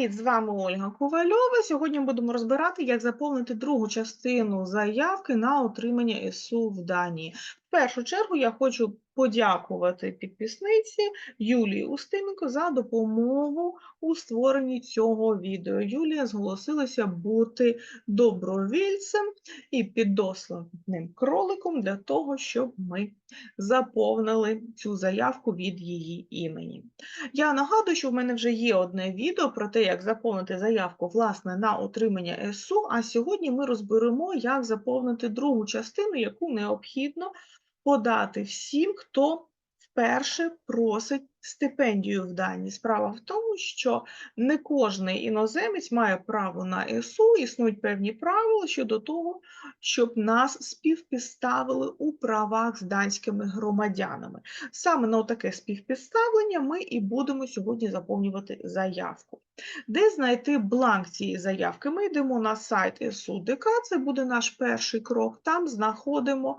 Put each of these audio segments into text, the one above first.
Привіт, з вами Ольга Ковальова. Сьогодні будемо розбирати, як заповнити другу частину заявки на отримання СУ в Данії. В першу чергу я хочу подякувати підписниці Юлії Устименко за допомогу у створенні цього відео. Юлія зголосилася бути добровільцем і підосланим кроликом для того, щоб ми заповнили цю заявку від її імені. Я нагадую, що в мене вже є одне відео про те, як заповнити заявку власне на отримання СУ, а сьогодні ми розберемо, як заповнити другу частину, яку необхідно подати всім, хто вперше просить стипендію в Данії. Справа в тому, що не кожний іноземець має право на СУ, існують певні правила щодо того, щоб нас співпідставили у правах з данськими громадянами. Саме на таке співпідставлення ми і будемо сьогодні заповнювати заявку. Де знайти бланк цієї заявки? Ми йдемо на сайт СУДК, це буде наш перший крок. Там знаходимо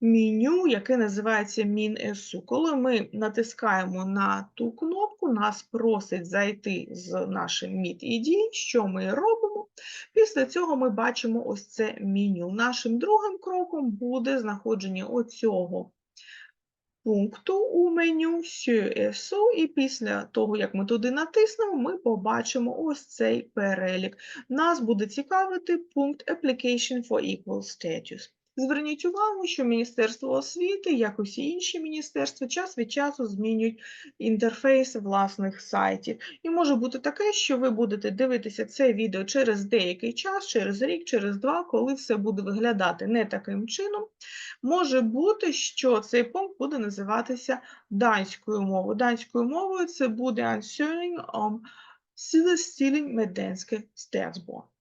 меню, яке називається Мін-СУ. Коли ми натискаємо на ту кнопку, нас просить зайти з нашим MIT-ID, що ми робимо. Після цього ми бачимо ось це меню. Нашим другим кроком буде знаходження оцього пункту у меню SU, і після того, як ми туди натиснемо, ми побачимо ось цей перелік. Нас буде цікавити пункт Application for Equal Status. Зверніть увагу, що Міністерство освіти, як усі інші міністерства, час від часу змінюють інтерфейс власних сайтів. І може бути таке, що ви будете дивитися це відео через деякий час, через рік, через два, коли все буде виглядати не таким чином. Може бути, що цей пункт буде називатися данською мовою. Данською мовою це буде answering om med danske statsborg.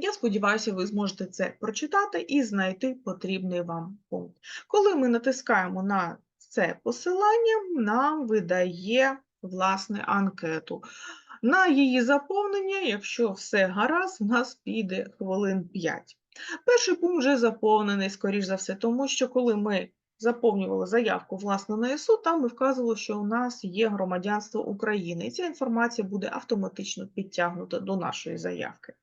Я сподіваюся, ви зможете це прочитати і знайти потрібний вам пункт. Коли ми натискаємо на це посилання, нам видає власне анкету. На її заповнення, якщо все гаразд, в нас піде хвилин 5. Перший пункт вже заповнений, скоріш за все, тому що коли ми заповнювали заявку власне на ЕСУ, там ми вказували, що у нас є громадянство України. І ця інформація буде автоматично підтягнута до нашої заявки.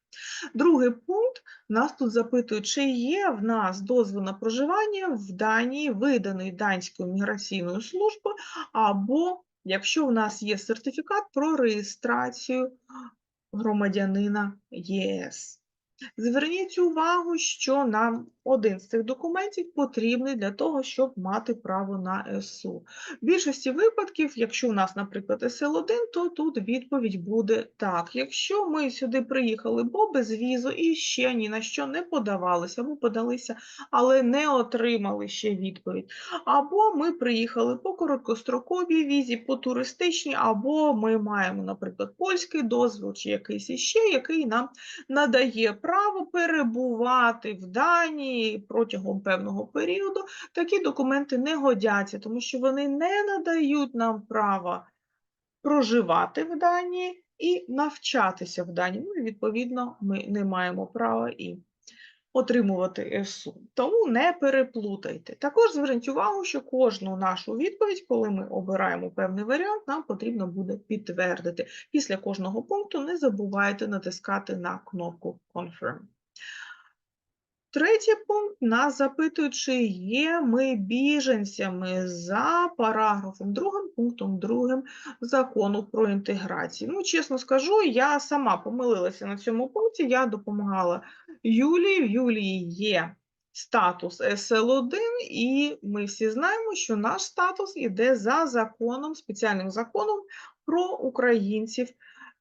Другий пункт нас тут запитують, чи є в нас дозвіл на проживання в Данії, виданий Данською міграційною службою, або якщо в нас є сертифікат про реєстрацію громадянина ЄС. Зверніть увагу, що нам один з цих документів потрібний для того, щоб мати право на СУ. В більшості випадків, якщо у нас, наприклад, СЛ1, то тут відповідь буде так. Якщо ми сюди приїхали, бо без візу і ще ні на що не подавалися, або подалися, але не отримали ще відповідь. Або ми приїхали по короткостроковій візі, по туристичній, або ми маємо, наприклад, польський дозвіл чи якийсь іще, який нам надає право перебувати в Данії протягом певного періоду, такі документи не годяться, тому що вони не надають нам права проживати в Данії і навчатися в Данії. Ну, і, відповідно, ми не маємо права і отримувати СУ. Тому не переплутайте. Також зверніть увагу, що кожну нашу відповідь, коли ми обираємо певний варіант, нам потрібно буде підтвердити. Після кожного пункту не забувайте натискати на кнопку Confirm. Третій пункт нас запитують, чи є ми біженцями за параграфом другим, пунктом другим закону про інтеграцію. Ну, чесно скажу, я сама помилилася на цьому пункті, я допомагала Юлії. В Юлії є статус СЛ1, і ми всі знаємо, що наш статус іде за законом, спеціальним законом про українців,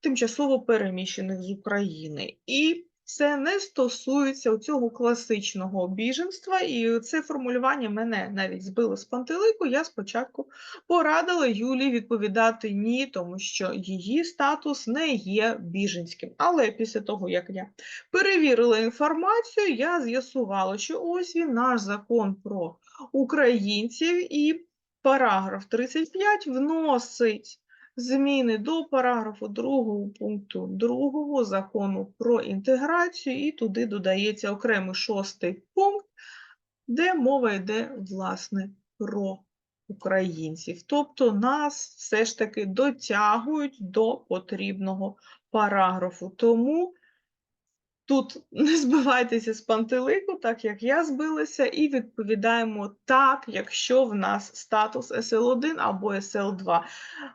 тимчасово переміщених з України. І це не стосується цього класичного біженства, і це формулювання мене навіть збило з пантелику. Я спочатку порадила Юлії відповідати ні, тому що її статус не є біженським. Але після того, як я перевірила інформацію, я з'ясувала, що ось він наш закон про українців і параграф 35 вносить зміни до параграфу 2 пункту 2 закону про інтеграцію, і туди додається окремий шостий пункт, де мова йде, власне, про українців. Тобто нас все ж таки дотягують до потрібного параграфу. Тому тут не збивайтеся з пантелику, так як я збилася, і відповідаємо так, якщо в нас статус SL1 або SL2.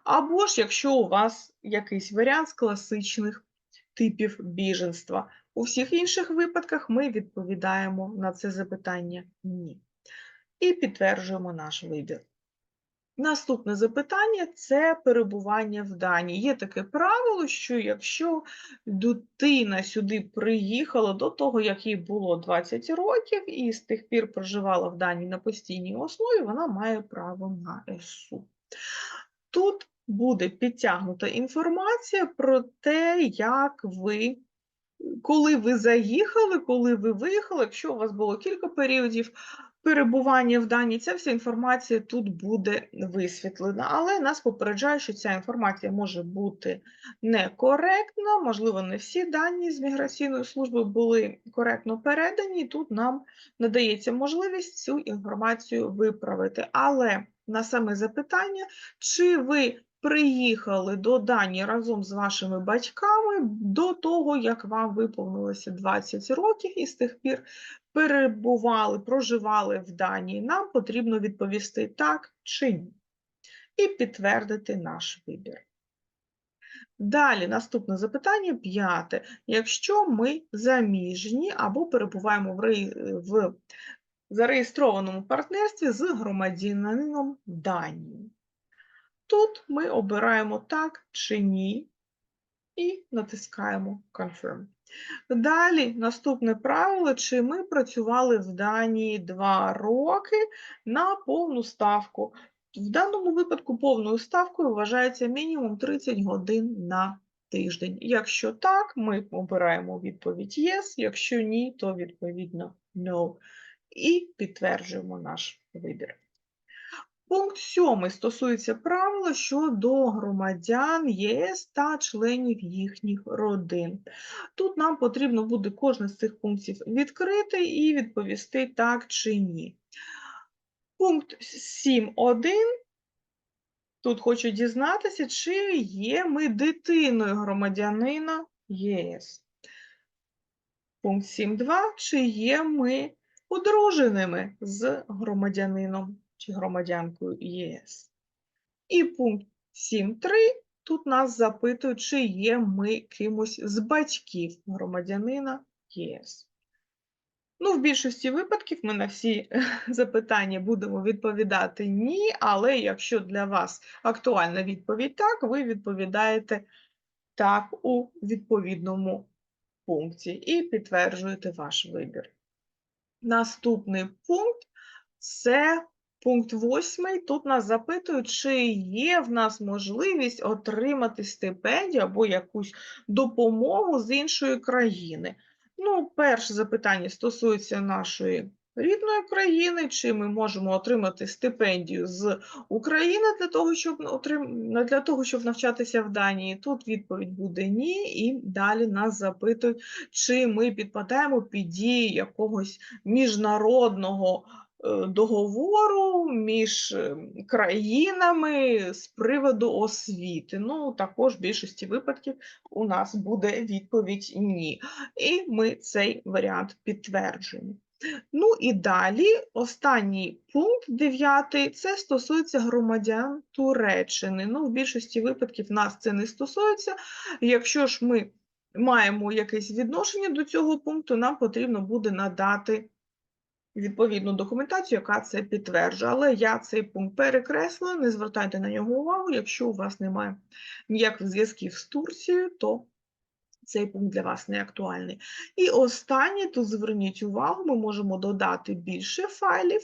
Або ж якщо у вас якийсь варіант з класичних типів біженства. У всіх інших випадках ми відповідаємо на це запитання ні. І підтверджуємо наш вибір. Наступне запитання це перебування в Данії. Є таке правило, що якщо дитина сюди приїхала до того, як їй було 20 років, і з тих пір проживала в Данії на постійній основі, вона має право на ЕСУ. Тут буде підтягнута інформація про те, як ви, коли ви заїхали, коли ви виїхали, якщо у вас було кілька періодів перебування в Данії, ця вся інформація тут буде висвітлена. Але нас попереджає, що ця інформація може бути некоректна, можливо, не всі дані з міграційної служби були коректно передані, тут нам надається можливість цю інформацію виправити. Але на саме запитання, чи ви приїхали до Данії разом з вашими батьками до того, як вам виповнилося 20 років, і з тих пір перебували, проживали в Данії, нам потрібно відповісти так чи ні. І підтвердити наш вибір. Далі, наступне запитання, п'яте. Якщо ми заміжні або перебуваємо в, в зареєстрованому партнерстві з громадянином Данії. Тут ми обираємо так чи ні і натискаємо Confirm. Далі наступне правило, чи ми працювали в Данії 2 роки на повну ставку. В даному випадку повною ставкою вважається мінімум 30 годин на тиждень. Якщо так, ми обираємо відповідь Yes, якщо ні, то відповідно No. І підтверджуємо наш вибір. Пункт 7 стосується правила щодо громадян ЄС та членів їхніх родин. Тут нам потрібно буде кожен з цих пунктів відкрити і відповісти так чи ні. Пункт 7.1. Тут хочу дізнатися, чи є ми дитиною громадянина ЄС. Пункт 7.2. Чи є ми одруженими з громадянином чи громадянкою ЄС. І пункт 7.3. Тут нас запитують, чи є ми кимось з батьків громадянина ЄС. Ну, в більшості випадків ми на всі запитання будемо відповідати ні, але якщо для вас актуальна відповідь так, ви відповідаєте так у відповідному пункті і підтверджуєте ваш вибір. Наступний пункт це пункт 8. Тут нас запитують, чи є в нас можливість отримати стипендію або якусь допомогу з іншої країни. Ну, перше запитання стосується нашої рідної країни, чи ми можемо отримати стипендію з України для того, щоб отрим... для того, щоб навчатися в Данії. Тут відповідь буде ні, і далі нас запитують, чи ми підпадаємо під дії якогось міжнародного договору між е, країнами з приводу освіти. Ну, також в більшості випадків у нас буде відповідь ні. І ми цей варіант підтверджуємо. Ну і далі останній пункт, дев'ятий, це стосується громадян Туреччини. Ну, в більшості випадків нас це не стосується. Якщо ж ми маємо якесь відношення до цього пункту, нам потрібно буде надати відповідну документацію, яка це підтверджує. Але я цей пункт перекреслила, не звертайте на нього увагу. Якщо у вас немає ніяких зв'язків з Турцією, то цей пункт для вас не актуальний. І останнє, тут зверніть увагу, ми можемо додати більше файлів.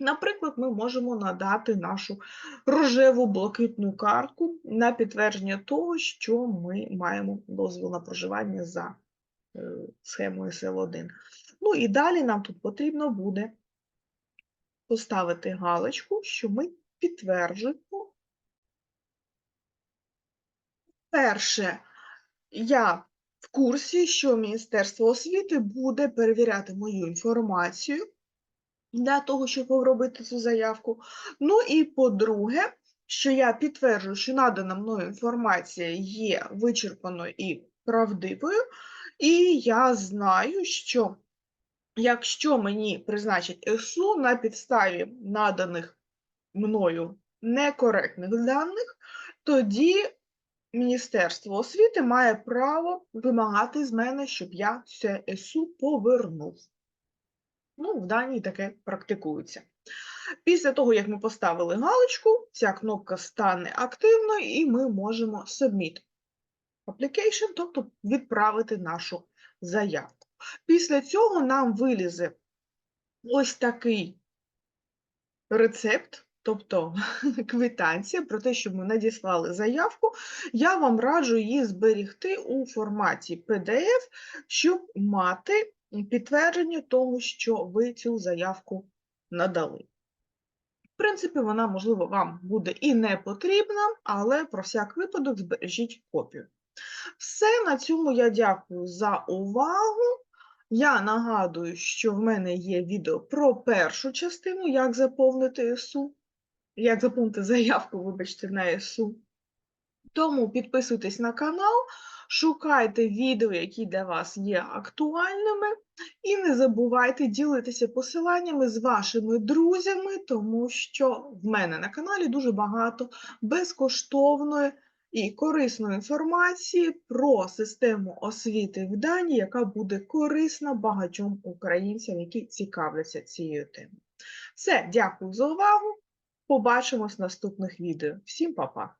Наприклад, ми можемо надати нашу рожеву блакитну картку на підтвердження того, що ми маємо дозвіл на проживання за схемою СЛ1. Ну і далі нам тут потрібно буде поставити галочку, що ми підтверджуємо. Перше, я в курсі, що Міністерство освіти буде перевіряти мою інформацію для того, щоб обробити цю заявку. Ну і по-друге, що я підтверджую, що надана мною інформація є вичерпаною і правдивою, і я знаю, що якщо мені призначать ЕСУ на підставі наданих мною некоректних даних, тоді Міністерство освіти має право вимагати з мене, щоб я це ЕСУ повернув. Ну, в Данії таке практикується. Після того, як ми поставили галочку, ця кнопка стане активною і ми можемо Submit Application, тобто відправити нашу заявку. Після цього нам вилізе ось такий рецепт, тобто квитанція про те, що ми надіслали заявку. Я вам раджу її зберігти у форматі PDF, щоб мати підтвердження того, що ви цю заявку надали. В принципі, вона, можливо, вам буде і не потрібна, але про всяк випадок збережіть копію. Все, на цьому я дякую за увагу. Я нагадую, що в мене є відео про першу частину, як заповнити СУ, як заповнити заявку, вибачте, на СУ. Тому підписуйтесь на канал, шукайте відео, які для вас є актуальними, і не забувайте ділитися посиланнями з вашими друзями, тому що в мене на каналі дуже багато безкоштовної і корисної інформації про систему освіти в Данії, яка буде корисна багатьом українцям, які цікавляться цією темою. Все, дякую за увагу. Побачимось в наступних відео. Всім па-па!